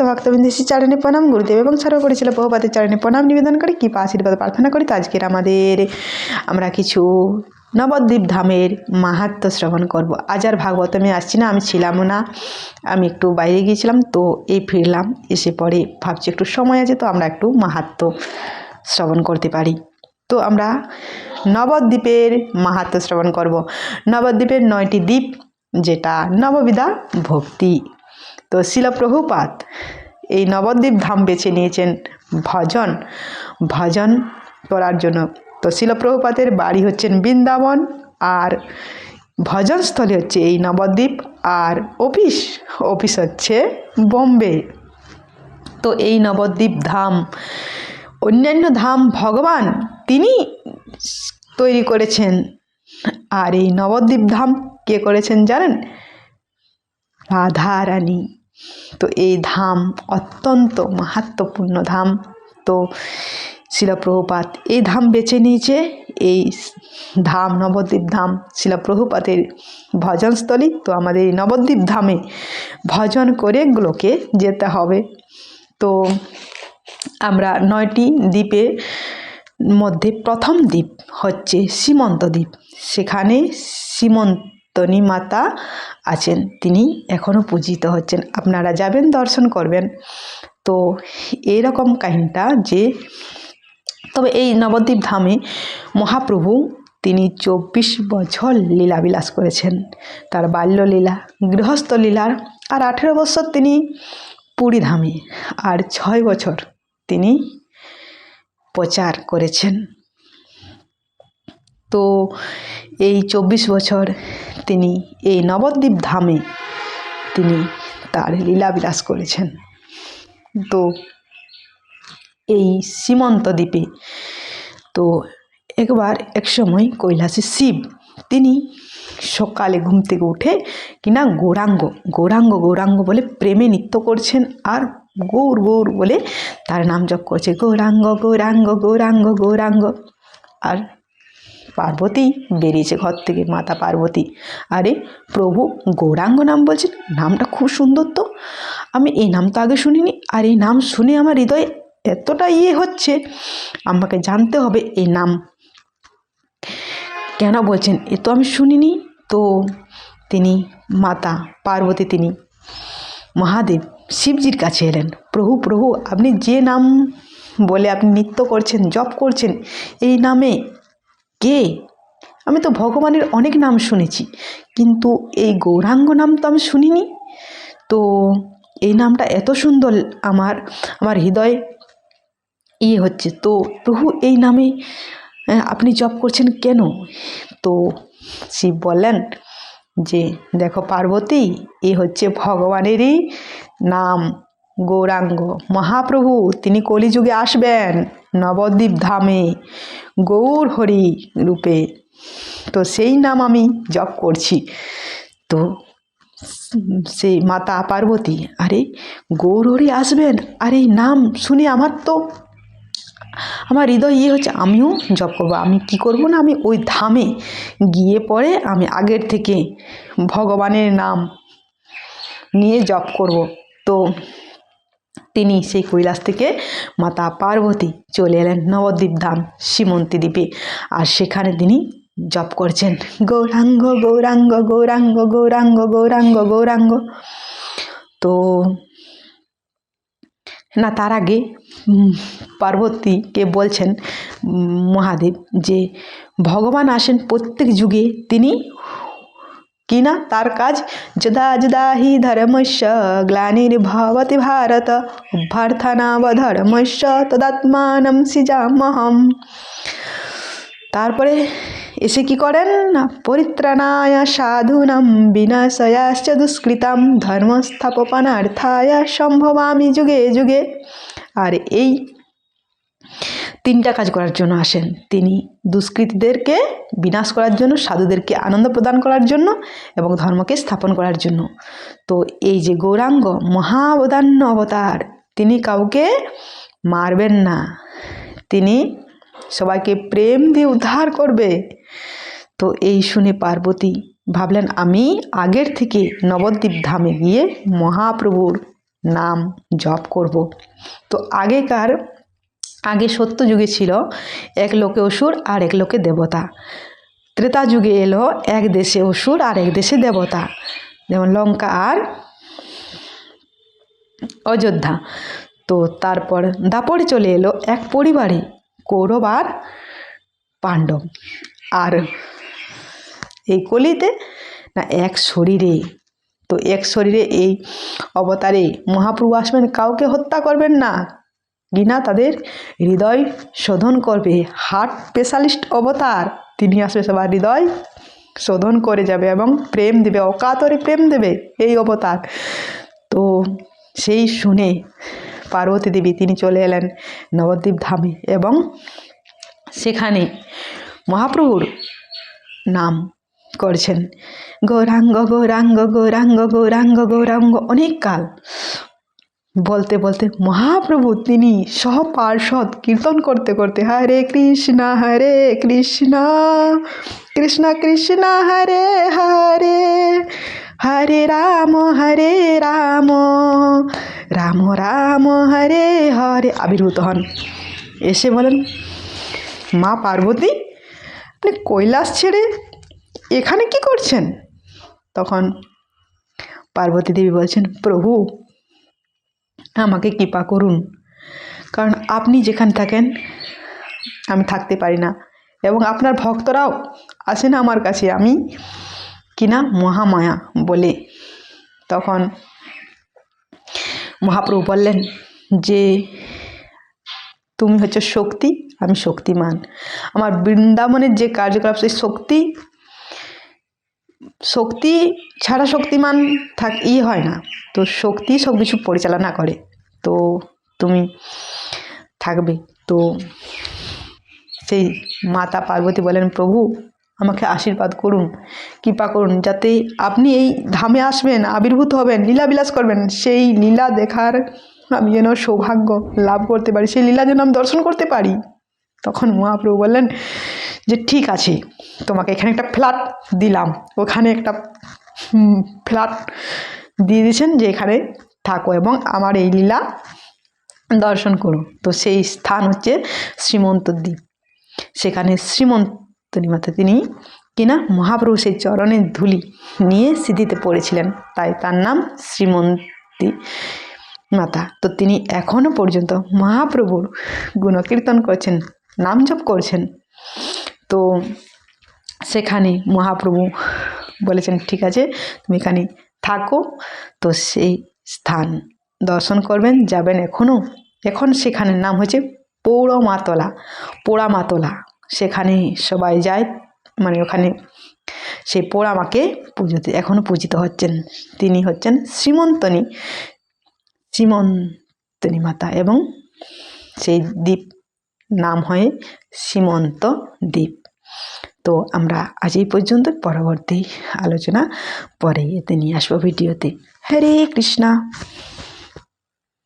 তো ভক্তবৃন্দ শ্রী চরণে প্রণাম, গুরুদেব এবং সর্বোপরি ছিল বহুপাতের চরণে প্রণাম, নিবেদন করি কৃপা, আশীর্বাদ, প্রার্থনা করি তো আজকের আমাদের। আমরা কিছু নবদ্বীপ ধামের মাহাত্ম্য শ্রবণ করব। আজ আর ভাগবতমে আসছি না, আমি ছিলামও না, আমি একটু বাইরে গিয়েছিলাম, তো এই ফিরলাম, এসে পরে ভাবছি একটু সময় আছে, তো আমরা একটু মাহাত্ম্য শ্রবণ করতে পারি। তো আমরা নবদ্বীপের মাহাত্ম্য শ্রবণ করব। নবদ্বীপের নয়টি দ্বীপ, যেটা নববিধা ভক্তি। তো শিলপ্রভুপাত এই নবদ্বীপ ধাম বেছে নিয়েছেন ভজন ভজন করার জন্য। তো শিলপ্রভুপাতের বাড়ি হচ্ছেন বৃন্দাবন আর ভজনস্থলী হচ্ছে এই নবদ্বীপ আর অফিস অফিস হচ্ছে বোম্বে। তো এই নবদ্বীপ ধাম, অন্যান্য ধাম ভগবান তিনি তৈরি করেছেন। আর এই নবদ্বীপ ধাম কে করেছেন জানেন? রাধারানী। তো এই ধাম অত্যন্ত মাহাত্মপূর্ণ ধাম। তো শিলপ্রভুপাত, এই ধাম বেছে নিয়েছে এই ধাম, নবদ্বীপ ধাম শিলপ্রভুপাতের ভজনস্থলী। তো আমাদের এই নবদ্বীপ ধামে ভজন করে গুলোকে যেতে হবে। তো আমরা নয়টি দ্বীপের মধ্যে প্রথম দ্বীপ হচ্ছে সীমন্ত দ্বীপ। সেখানে সীমন্তনী মাতা আছেন, তিনি এখনও পূজিত হচ্ছেন। আপনারা যাবেন, দর্শন করবেন। তো এরকম কাহিনীটা যে তবে এই নবদ্বীপ ধামে মহাপ্রভু তিনি চব্বিশ বছর লীলাবিলাস করেছেন। তার বাল্যলীলা, গৃহস্থ লীলার আর আঠেরো বছর তিনি পুরী ধামে আর ছয় বছর তিনি প্রচার করেছেন। তো এই চব্বিশ বছর তিনি এই নবদ্বীপ ধামে তিনি তার লীলাবিলাস করেছেন। তো এই সীমন্ত দ্বীপে তো একবার এক সময় কৈলাসী শিব, তিনি সকালে ঘুম থেকে উঠে কিনা গৌরাঙ্গ গৌরাঙ্গ গৌরাঙ্গ বলে প্রেমে নৃত্য করছেন আর গৌর গৌর বলে তার নাম জপ করছে। গৌরাঙ্গ গৌরাঙ্গ গৌরাঙ্গ গৌরাঙ্গ। আর পার্বতী বেরিয়েছে ঘর থেকে, মাতা পার্বতী। আরে প্রভু, গৌরাঙ্গ নাম বলছেন? নামটা খুব সুন্দর তো। আমি এই নাম তো আগে শুনিনি, আর এই নাম শুনে আমার হৃদয়ে এতটা ইয়ে হচ্ছে, আমাকে জানতে হবে এই নাম। কেন বলছেন? এ তো আমি শুনিনি তো তিনি, মাতা পার্বতী তিনি। মহাদেব, শিবজির কাছে এলেন। প্রভু প্রভু, আপনি যে নাম বলে আপনি নৃত্য করছেন, জপ করছেন, এই নামে কে? আমি তো ভগবানের অনেক নাম শুনেছি, কিন্তু এই গৌরাঙ্গ নাম তো আমি শুনিনি। তো এই নামটা এত সুন্দর আমার আমার হৃদয় ইয়ে হচ্ছে। তো প্রভু, এই নামে আপনি জপ করছেন কেন? তো শিব বললেন যে, দেখো পার্বতী, এ হচ্ছে ভগবানেরই নাম গৌরাঙ্গ। মহাপ্রভু, তিনি কলিযুগে আসবেন। নবদ্বীপ ধামে গৌর হরি রূপে। তো সেই নাম আমি জপ করছি। তো সেই মাতা পার্বতী, আরে গৌর হরি আসবেন? আর এই নাম শুনে আমার তো, আমার হৃদয় ইয়ে হচ্ছে, আমিও জপ করব। আমি কি করব না, আমি ওই ধামে গিয়ে পরে আমি আগের থেকে ভগবানের নাম নিয়ে জপ করব। তো তিনি সেই কৈলাস থেকে মাতা পার্বতী চলে এলেন নবদ্বীপ ধাম সীমন্তী দ্বীপে। আর সেখানে তিনি জপ করছেন, গৌরাঙ্গ গৌরাঙ্গ গৌরাঙ্গ গৌরাঙ্গ গৌরাঙ্গ গৌরাঙ্গ। তো না, তার আগে পার্বতীকে বলছেন মহাদেব যে ভগবান আসেন প্রত্যেক যুগে তিনি কি না তার কাজ? যদা যদা হি ধর্মস্য, গ্লানির্ভবতি ভারত। অভ্যর্থনাবধর্মস্য তদাত্মানম সিজামহম তারপরে এসে কি করেন? না, পরিত্রাণায় সাধুনাম, বিনাশয়াশ্চ দুষ্কৃতাম, ধর্মস্থাপনার্থায় সম্ভবামি যুগে যুগে। আর এই তিনটা কাজ করার জন্য আসেন। তিনি দুষ্কৃতীদেরকে বিনাশ করার জন্য, সাধুদেরকে আনন্দ প্রদান করার জন্য এবং ধর্মকে স্থাপন করার জন্য। তো এই যে গৌরাঙ্গ মহাবদান্য অবতার, তিনি কাউকে মারবেন না। তিনি সবাইকে প্রেম দিয়ে উদ্ধার করবে। তো এই শুনে পার্বতী ভাবলেন, আমি আগের থেকে নবদ্বীপ ধামে গিয়ে মহাপ্রভুর নাম জপ করব। তো আগেকার আগে সত্য যুগে ছিল, এক লোকে অসুর আর এক লোকে দেবতা। ত্রেতা যুগে এলো, এক দেশে অসুর আর এক দেশে দেবতা। যেমন লঙ্কা আর অযোধ্যা। তো তারপর দাপড়ে চলে এলো এক পরিবারে, কৌরব আর পাণ্ডব। আর এই কলিতে না এক শরীরে, তো এক শরীরে এই অবতারে মহাপ্রভু আসবেন, কাউকে হত্যা করবেন না। কিনা তাদের হৃদয় শোধন করবে। হার্ট স্পেশালিস্ট অবতার, তিনি আসবে সবার হৃদয় শোধন করে যাবে এবং প্রেম দেবে, অকাতরে প্রেম দেবে এই অবতার। তো সেই শুনে পার্বতী দেবী তিনি চলে এলেন নবদ্বীপ ধামে এবং সেখানে মহাপ্রভুর নাম করছেন। গৌরাঙ্গ গৌরাঙ্গ গৌরাঙ্গ গৌরাঙ্গ গৌরাঙ্গ, অনেক কাল বলতে বলতে মহাপ্রভু, তিনি সহ পার্ষদ কীর্তন করতে করতে হরে কৃষ্ণ হরে কৃষ্ণ কৃষ্ণ কৃষ্ণ, হরে হরে হরে রাম হরে রাম রাম রাম, হরে হরে। আবির্ভূত হন। এসে বলেন, মা পার্বতী, আপনি কৈলাস ছেড়ে এখানে কি করছেন? তখন পার্বতী দেবী বলছেন, প্রভু আমাকে কৃপা করুন। কারণ আপনি যেখানে থাকেন, আমি থাকতে পারি না। এবং আপনার ভক্তরাও আসে না আমার কাছে, আমি কিনা মহামায়া বলে। তখন মহাপ্রভু বললেন, যে তুমি হচ্ছে শক্তি, আমি শক্তিমান। আমার বৃন্দাবনের যে কার্যকলাপ, সেই শক্তি শক্তি ছাড়া শক্তিমান থাক ই হয় না। তো শক্তি সব কিছু পরিচালনা করে। তো তুমি থাকবে। তো সেই মাতা পার্বতী বলেন, প্রভু, আমাকে আশীর্বাদ করুন, কৃপা করুন, যাতে আপনি এই ধামে আসবেন, আবির্ভূত হবেন লীলা বিলাস করবেন। সেই লীলা দেখার আমি যেন সৌভাগ্য লাভ করতে পারি, সেই লীলা যেন আমি দর্শন করতে পারি। তখন মহাপ্রভু বললেন যে ঠিক আছে, তোমাকে এখানে একটা ফ্ল্যাট দিলাম। ওখানে একটা ফ্ল্যাট দিয়ে দিয়েছেন যে এখানে থাকো এবং আমার এই লীলা দর্শন করো। তো সেই স্থান হচ্ছে শ্রীমন্ত দ্বীপ। সেখানে শ্রীমন্তনী মাতা তিনি কিনা মহাপ্রভু সেই চরণের ধুলি নিয়ে সিদ্ধিতে পড়েছিলেন। তাই তার নাম শ্রীমন্তী মাতা। তো তিনি এখনও পর্যন্ত মহাপ্রভুর গুণকীর্তন করছেন নাম জপ করছেন। তো সেখানে মহাপ্রভু বলেছেন, ঠিক আছে, তুমি এখানে থাকো। তো সেই স্থান দর্শন করবেন, যাবেন এখনও। এখন সেখানের নাম হচ্ছে পৌরমাতলা পোড়ামাতলা। সেখানে সবাই যায় মানে ওখানে সেই পোড়ামাকে পুজোতে, এখনও পূজিত হচ্ছেন। তিনি হচ্ছেন শ্রীমন্তনী শ্রীমন্তনী মাতা এবং সেই দ্বীপ নাম হয় সীমন্ত দ্বীপ। তো আমরা আজ এই পর্যন্ত, পরবর্তী আলোচনা পরে এতে নিয়ে আসব ভিডিওতে। হরে কৃষ্ণা।